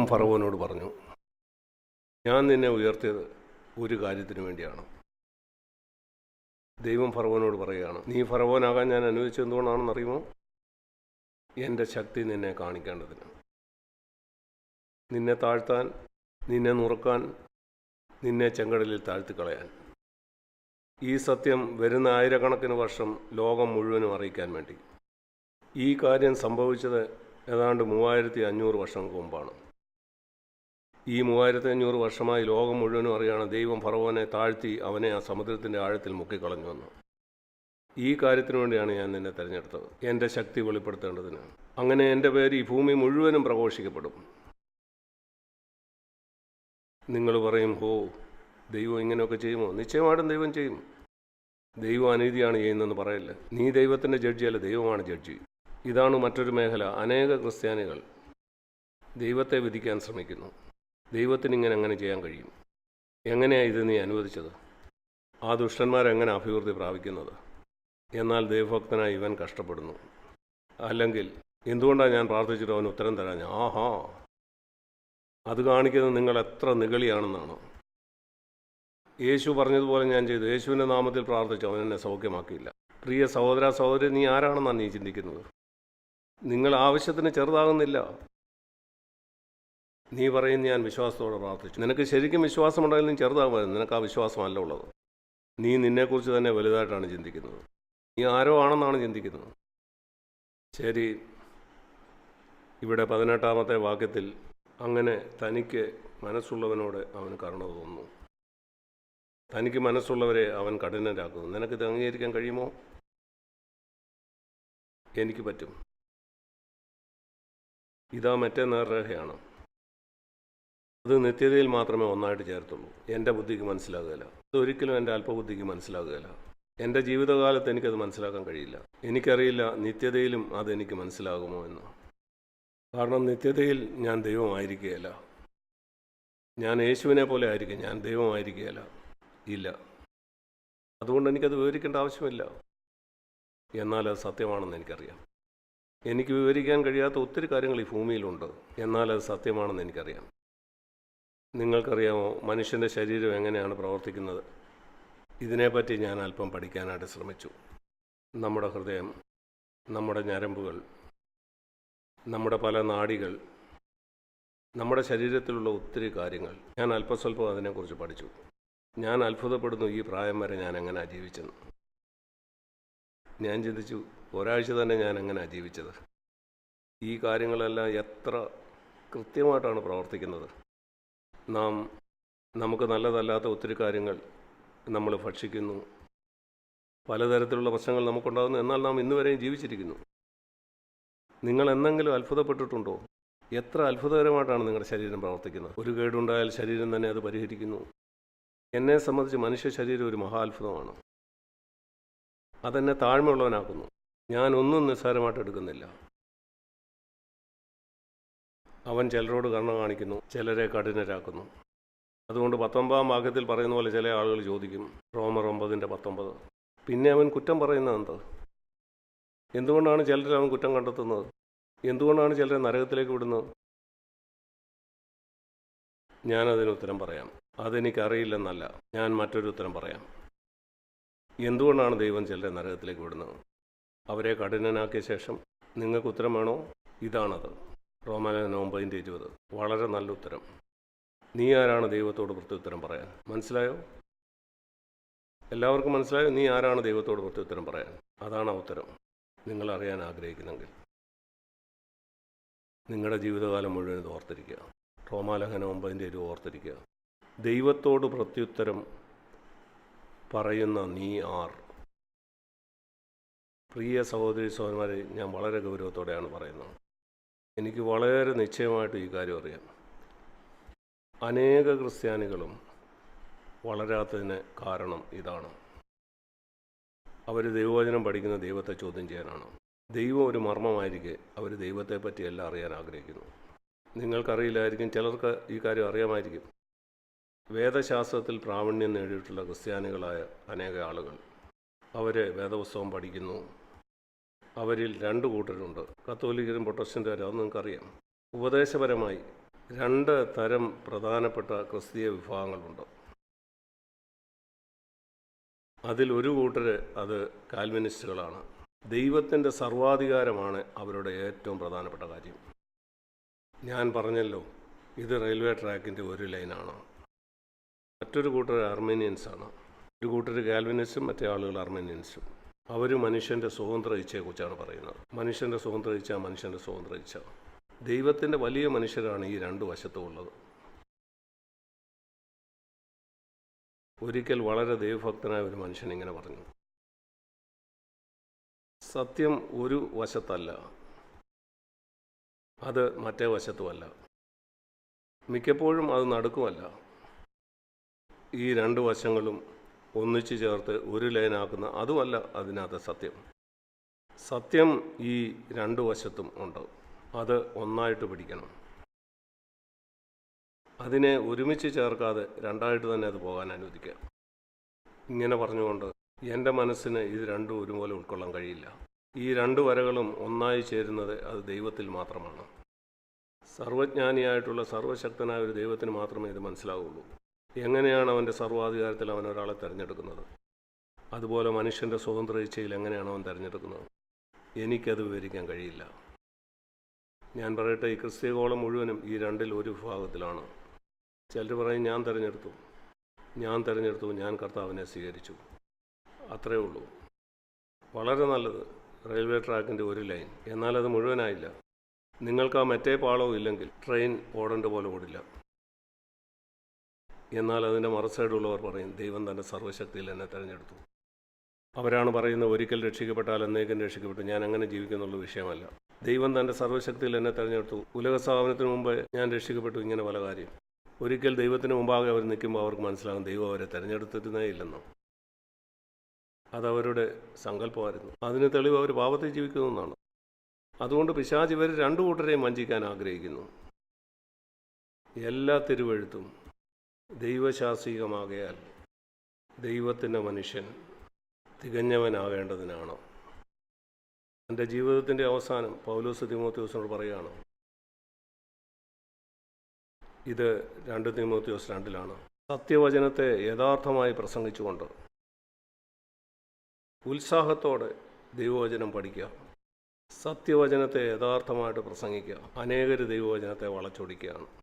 ദൈവം ഫറവോനോട് പറഞ്ഞു ഞാൻ നിന്നെ ഉയർത്തിയത് ഒരു കാര്യത്തിന് വേണ്ടിയാണ്. ദൈവം ഫറവോനോട് പറയുകയാണ് നീ ഫറവോനാകാൻ ഞാൻ അറിയുമോ? എന്റെ ശക്തി നിന്നെ കാണിക്കേണ്ടതിന്. നിന്നെ താഴ്ത്താൻ നിന്നെ നുറുക്കാൻ നിന്നെ ചെങ്കടലിൽ താഴ്ത്തിക്കളയാൻ. ഈ സത്യം വരുന്ന ആയിരക്കണക്കിന് വർഷം ലോകം മുഴുവനും അറിയിക്കാൻ വേണ്ടി. ഈ കാര്യം സംഭവിച്ചത് ഏതാണ്ട് മൂവായിരത്തി അഞ്ഞൂറ് വർഷങ്ങൾക്ക് മുമ്പാണ്. ഈ മൂവായിരത്തി അഞ്ഞൂറ് വർഷമായി ലോകം മുഴുവനും അറിയാണ് ദൈവം ഫറവോനെ താഴ്ത്തി അവനെ ആ സമുദ്രത്തിന്റെ ആഴത്തിൽ മുക്കിക്കളഞ്ഞുവെന്ന് ഈ കാര്യത്തിനു വേണ്ടിയാണ് ഞാൻ നിന്നെ തിരഞ്ഞെടുത്തത്. എന്റെ ശക്തി വെളിപ്പെടുത്തേണ്ടതിന്. അങ്ങനെ എന്റെ പേര് ഈ ഭൂമി മുഴുവനും പ്രഘോഷിക്കപ്പെടും. നിങ്ങൾ പറയും ഹോ ദൈവം ഇങ്ങനെയൊക്കെ ചെയ്യുമോ? നിശ്ചയമായിട്ടും ദൈവം ചെയ്യും. ദൈവം അനീതിയാണ് ചെയ്യുന്നതെന്ന് പറയല്ല? നീ ദൈവത്തിന്റെ ജഡ്ജിയല്ല ദൈവമാണ് ജഡ്ജി. ഇതാണ് മറ്റൊരു മേഖല. അനേക ക്രിസ്ത്യാനികൾ ദൈവത്തെ വിധിക്കാൻ ശ്രമിക്കുന്നു. ദൈവത്തിന് ഇങ്ങനെ അങ്ങനെ ചെയ്യാൻ കഴിയും. എങ്ങനെയാണ് ഇത് നീ അനുവദിച്ചത്? ആ ദുഷ്ടന്മാരെങ്ങനെ അഭിവൃദ്ധി പ്രാപിക്കുന്നത്? എന്നാൽ ദൈവഭക്തനായി ഇവൻ കഷ്ടപ്പെടുന്നു. അല്ലെങ്കിൽ എന്തുകൊണ്ടാണ് ഞാൻ പ്രാർത്ഥിച്ചിട്ട് അവന് ഉത്തരം തരാൻ ആഹാ. അത് കാണിക്കുന്നത് നിങ്ങൾ എത്ര നിഗളിയാണെന്നാണ്. യേശു പറഞ്ഞതുപോലെ ഞാൻ ചെയ്തു. യേശുവിന്റെ നാമത്തിൽ പ്രാർത്ഥിച്ചു. അവൻ എന്നെ സൗഖ്യമാക്കിയില്ല. പ്രിയ സഹോദര സഹോദരി നീ ആരാണെന്നാണ് നീ ചിന്തിക്കുന്നത്? നിങ്ങൾ ആവശ്യത്തിന് ചെറുതാകുന്നില്ല. നീ പറയും ഞാൻ വിശ്വാസത്തോടെ പ്രാർത്ഥിച്ചു. നിനക്ക് ശരിക്കും വിശ്വാസമുണ്ടെങ്കിൽ നീ ചെറുതാകുമായിരുന്നു നിനക്ക് ആ വിശ്വാസമല്ല ഉള്ളത്. നീ നിന്നെക്കുറിച്ച് തന്നെ വലുതായിട്ടാണ് ചിന്തിക്കുന്നത്. നീ ആരോ ആണെന്നാണ് ചിന്തിക്കുന്നത്. ശരി. ഇവിടെ പതിനെട്ടാമത്തെ വാക്യത്തിൽ അങ്ങനെ തനിക്ക് മനസ്സുള്ളവനോട് അവൻ കരുണ തോന്നുന്നു. തനിക്ക് മനസ്സുള്ളവരെ അവൻ കഠിനരാക്കുന്നു. നിനക്കിത് അംഗീകരിക്കാൻ കഴിയുമോ? എനിക്ക് പറ്റും. ഇതാ മറ്റേ നേർരേഖയാണ്. അത് നിത്യതയിൽ മാത്രമേ ഒന്നായിട്ട് ചേർത്തുള്ളൂ. എന്റെ ബുദ്ധിക്ക് മനസ്സിലാകുകയില്ല. അതൊരിക്കലും എന്റെ അല്പബുദ്ധിക്ക് മനസ്സിലാകുകയില്ല. എന്റെ ജീവിതകാലത്ത് എനിക്കത് മനസ്സിലാക്കാൻ കഴിയില്ല. എനിക്കറിയില്ല നിത്യതയിലും അതെനിക്ക് മനസ്സിലാകുമോ എന്ന്. കാരണം നിത്യതയിൽ ഞാൻ ദൈവമായിരിക്കുകയില്ല. ഞാൻ യേശുവിനെ പോലെ ആയിരിക്കും. ഞാൻ ദൈവമായിരിക്കുകയില്ല. ഇല്ല. അതുകൊണ്ട് എനിക്കത് വിവരിക്കേണ്ട ആവശ്യമില്ല. എന്നാൽ അത് സത്യമാണെന്ന് എനിക്കറിയാം. എനിക്ക് വിവരിക്കാൻ കഴിയാത്ത ഒത്തിരി കാര്യങ്ങൾ ഈ ഭൂമിയിലുണ്ട്. എന്നാൽ അത് സത്യമാണെന്ന് എനിക്കറിയാം. നിങ്ങൾക്കറിയാമോ മനുഷ്യന്റെ ശരീരം എങ്ങനെയാണ് പ്രവർത്തിക്കുന്നത്? ഇതിനെപ്പറ്റി ഞാൻ അല്പം പഠിക്കാനായിട്ട് ശ്രമിച്ചു. നമ്മുടെ ഹൃദയം നമ്മുടെ ഞരമ്പുകൾ നമ്മുടെ പല നാടികൾ നമ്മുടെ ശരീരത്തിലുള്ള ഒത്തിരി കാര്യങ്ങൾ ഞാൻ അല്പസ്വല്പം അതിനെക്കുറിച്ച് പഠിച്ചു. ഞാൻ അത്ഭുതപ്പെടുന്നു ഈ പ്രായം വരെ ഞാൻ എങ്ങനെയാണ് അജീവിച്ചെന്ന് ഞാൻ ചിന്തിച്ചു ഒരാഴ്ച തന്നെ ഞാൻ എങ്ങനെയാണ് ജീവിച്ചത്? ഈ കാര്യങ്ങളെല്ലാം എത്ര കൃത്യമായിട്ടാണ് പ്രവർത്തിക്കുന്നത്? നാം നമുക്ക് നല്ലതല്ലാത്ത ഒത്തിരി കാര്യങ്ങൾ നമ്മൾ ഭക്ഷിക്കുന്നു. പലതരത്തിലുള്ള പ്രശ്നങ്ങൾ നമുക്കുണ്ടാകുന്നു. എന്നാൽ നാം ഇന്നുവരെയും ജീവിച്ചിരിക്കുന്നു. നിങ്ങൾ എന്തെങ്കിലും അത്ഭുതപ്പെട്ടിട്ടുണ്ടോ? എത്ര അത്ഭുതകരമായിട്ടാണ് നിങ്ങളുടെ ശരീരം പ്രവർത്തിക്കുന്നത്? ഒരു കേടുണ്ടായാൽ ശരീരം തന്നെ അത് പരിഹരിക്കുന്നു. എന്നെ സംബന്ധിച്ച് മനുഷ്യ ശരീരം ഒരു മഹാത്ഭുതമാണ് അതെന്നെ താഴ്മയുള്ളവനാക്കുന്നു. ഞാൻ ഒന്നും നിസ്സാരമായിട്ട് എടുക്കുന്നില്ല. അവൻ ചിലരോട് കണ്ണ കാണിക്കുന്നു ചിലരെ കഠിനരാക്കുന്നു. അതുകൊണ്ട് പത്തൊമ്പതാം വാക്യത്തിൽ പറയുന്ന പോലെ ചില ആളുകൾ ചോദിക്കും റോമർ ഒമ്പതിന്റെ പത്തൊമ്പത്. പിന്നെ അവൻ കുറ്റം പറയുന്നത് എന്ത്? എന്തുകൊണ്ടാണ് ചിലരെ അവൻ കുറ്റം കണ്ടെത്തുന്നത്? എന്തുകൊണ്ടാണ് ചിലരെ നരകത്തിലേക്ക് വിടുന്നത്? ഞാനതിന് ഉത്തരം പറയാം. അതെനിക്കറിയില്ലെന്നല്ല ഞാൻ മറ്റൊരു ഉത്തരം പറയാം. എന്തുകൊണ്ടാണ് ദൈവം ചിലരെ നരകത്തിലേക്ക് വിടുന്നത്? അവരെ കഠിനനാക്കിയ ശേഷം നിങ്ങൾക്ക് ഉത്തരം വേണോ? ഇതാണത്. റോമാലയൻ ഒമ്പതിന്റെ ഇരുപത്. വളരെ നല്ല ഉത്തരം. നീ ആരാണ് ദൈവത്തോട് പ്രത്യുത്തരം പറയാൻ? മനസ്സിലായോ? എല്ലാവർക്കും മനസ്സിലായോ? നീ ആരാണ് ദൈവത്തോട് പ്രത്യുത്തരം പറയാൻ? അതാണ് ആ ഉത്തരം. നിങ്ങൾ അറിയാൻ ആഗ്രഹിക്കുന്നെങ്കിൽ. നിങ്ങളുടെ ജീവിതകാലം മുഴുവൻ ഇത് ഓർത്തിരിക്കുക. റോമാലഹന ഒമ്പതിന്റെ ഒരു ഓർത്തിരിക്കുക. ദൈവത്തോട് പ്രത്യുത്തരം പറയുന്ന നീ ആർ? പ്രിയ സഹോദരി സഹോദരന്മാരെ ഞാൻ വളരെ ഗൗരവത്തോടെയാണ് പറയുന്നത്. എനിക്ക് വളരെ നിശ്ചയമായിട്ട് ഈ കാര്യം അറിയാം. അനേക ക്രിസ്ത്യാനികളും വളരാത്തതിന് കാരണം ഇതാണ്. അവർ ദൈവവചനം പഠിക്കുന്ന ദൈവത്തെ ചോദ്യം ചെയ്യാനാണ്. ദൈവം ഒരു മർമ്മമായിരിക്കെ അവർ ദൈവത്തെ പറ്റിയെല്ലാം അറിയാൻ ആഗ്രഹിക്കുന്നു. നിങ്ങൾക്കറിയില്ലായിരിക്കും ചിലർക്ക് ഈ കാര്യം അറിയാമായിരിക്കും. വേദശാസ്ത്രത്തിൽ പ്രാവീണ്യം നേടിയിട്ടുള്ള ക്രിസ്ത്യാനികളായ അനേക ആളുകൾ. അവർ വേദപുസ്തകം പഠിക്കുന്നു. അവരിൽ രണ്ട് കൂട്ടരുണ്ട്. കത്തോലിക്കരും പ്രൊട്ടസ്റ്റന്റുകാരും അത് നിങ്ങൾക്കറിയാം. ഉപദേശപരമായി രണ്ട് തരം പ്രധാനപ്പെട്ട ക്രിസ്തീയ വിഭാഗങ്ങളുണ്ട്. അതിൽ ഒരു കൂട്ടർ അത് കാൽവിനിസ്റ്റുകളാണ്. ദൈവത്തിന്റെ സർവാധികാരമാണ് അവരുടെ ഏറ്റവും പ്രധാനപ്പെട്ട കാര്യം. ഞാൻ പറഞ്ഞല്ലോ ഇത് റെയിൽവേ ട്രാക്കിന്റെ ഒരു ലൈനാണ്. മറ്റൊരു കൂട്ടർ അർമേനിയൻസാണ്. ഒരു കൂട്ടർ കാൽവിനിസ്റ്റും മറ്റേ ആളുകൾ അർമേനിയൻസും. അവർ മനുഷ്യന്റെ സ്വതന്ത്ര ഇച്ഛയെക്കുറിച്ചാണ് പറയുന്നത്. മനുഷ്യന്റെ സ്വതന്ത്ര ഇച്ഛ മനുഷ്യന്റെ സ്വതന്ത്ര ഇച്ഛ. ദൈവത്തിന്റെ വലിയ മനുഷ്യരാണ് ഈ രണ്ട് വശത്തും ഉള്ളത് ഒരിക്കൽ വളരെ ദൈവഭക്തനായ ഒരു മനുഷ്യൻ ഇങ്ങനെ പറഞ്ഞു. സത്യം ഒരു വശത്തല്ല. അത് മറ്റേ വശത്തുമല്ല. മിക്കപ്പോഴും അത് നടക്കുമല്ല. ഈ രണ്ട് വശങ്ങളും ഒന്നിച്ചു ചേർത്ത് ഒരു ലൈനാക്കുന്ന അതുമല്ല അതിനകത്ത് സത്യം. സത്യം ഈ രണ്ട് വശത്തും ഉണ്ട്. അത് ഒന്നായിട്ട് പിടിക്കണം. അതിനെ ഒരുമിച്ച് ചേർക്കാതെ രണ്ടായിട്ട് തന്നെ അത് പോകാൻ അനുവദിക്കുക. ഇങ്ങനെ പറഞ്ഞുകൊണ്ട് എന്റെ മനസ്സിന് ഇത് രണ്ടും ഒരുപോലെ ഉൾക്കൊള്ളാൻ കഴിയില്ല. ഈ രണ്ട് വരകളും ഒന്നായി ചേരുന്നത് അത് ദൈവത്തിൽ മാത്രമാണ്. സർവജ്ഞാനിയായിട്ടുള്ള സർവശക്തനായ ഒരു ദൈവത്തിന് മാത്രമേ ഇത് മനസ്സിലാവുള്ളൂ. എങ്ങനെയാണ് അവന്റെ സർവാധികാരത്തിൽ അവൻ ഒരാളെ തിരഞ്ഞെടുക്കുന്നത്? അതുപോലെ മനുഷ്യന്റെ സ്വതന്ത്ര ഇച്ഛയിൽ എങ്ങനെയാണ് അവൻ തിരഞ്ഞെടുക്കുന്നത്? എനിക്കത് വിവരിക്കാൻ കഴിയില്ല. ഞാൻ പറയട്ടെ ഈ ക്രിസ്ത്യകോളം മുഴുവനും ഈ രണ്ടിൽ ഒരു വിഭാഗത്തിലാണ്. ചിലർ പറയും ഞാൻ തിരഞ്ഞെടുത്തു. ഞാൻ തിരഞ്ഞെടുത്തു. ഞാൻ കർത്താവിനെ സ്വീകരിച്ചു. അത്രയേ ഉള്ളൂ. വളരെ നല്ലത് റെയിൽവേ ട്രാക്കിന്റെ ഒരു ലൈൻ. എന്നാൽ അത് മുഴുവനായില്ല. നിങ്ങൾക്ക് ആ മറ്റേ പാളവും ഇല്ലെങ്കിൽ ട്രെയിൻ ഓടേണ്ട പോലെ ഓടില്ല. എന്നാൽ അതിന്റെ മറുസൈഡുള്ളവർ പറയും ദൈവം തന്റെ സർവശക്തിയിൽ എന്നെ തിരഞ്ഞെടുത്തു. അവരാണ് പറയുന്നത് ഒരിക്കൽ രക്ഷിക്കപ്പെട്ടാൽ എന്നേക്കും രക്ഷിക്കപ്പെട്ടു. ഞാൻ അങ്ങനെ ജീവിക്കുന്നുള്ള വിഷയമല്ല. ദൈവം തന്റെ സർവശക്തിയിൽ എന്നെ തിരഞ്ഞെടുത്തു. ഉലക സ്ഥാപനത്തിന് മുമ്പ് ഞാൻ രക്ഷിക്കപ്പെട്ടു ഇങ്ങനെ പല കാര്യം. ഒരിക്കൽ ദൈവത്തിന് മുമ്പാകെ അവർ നിൽക്കുമ്പോൾ അവർക്ക് മനസ്സിലാകും ദൈവം അവരെ തിരഞ്ഞെടുത്തിരുന്നേ ഇല്ലെന്നോ? അതവരുടെ സങ്കല്പമായിരുന്നു. അതിന് തെളിവ് അവർ പാപത്തിൽ ജീവിക്കുന്നു എന്നാണ്. അതുകൊണ്ട് പിശാച് ഇവർ രണ്ടു കൂട്ടരെയും വഞ്ചിക്കാൻ ആഗ്രഹിക്കുന്നു. എല്ലാ തിരുവഴുത്തും ദൈവശാസ്ത്രീകമാകയാൽ ദൈവത്തിന്റെ മനുഷ്യൻ തികഞ്ഞവനാകേണ്ടതിനാണ് എന്റെ ജീവിതത്തിന്റെ അവസാനം പൗലോസ് തിമോത്യോസിനോട് പറയുകയാണ്. ഇത് രണ്ട് തിമോത്യോസ് രണ്ടിലാണ്. സത്യവചനത്തെ യഥാർത്ഥമായി പ്രസംഗിച്ചുകൊണ്ട് ഉത്സാഹത്തോടെ ദൈവവചനം പഠിക്കുക. സത്യവചനത്തെ യഥാർത്ഥമായിട്ട് പ്രസംഗിക്കുക. അനേകർ ദൈവവചനത്തെ വളച്ചൊടിക്കുകയാണ്.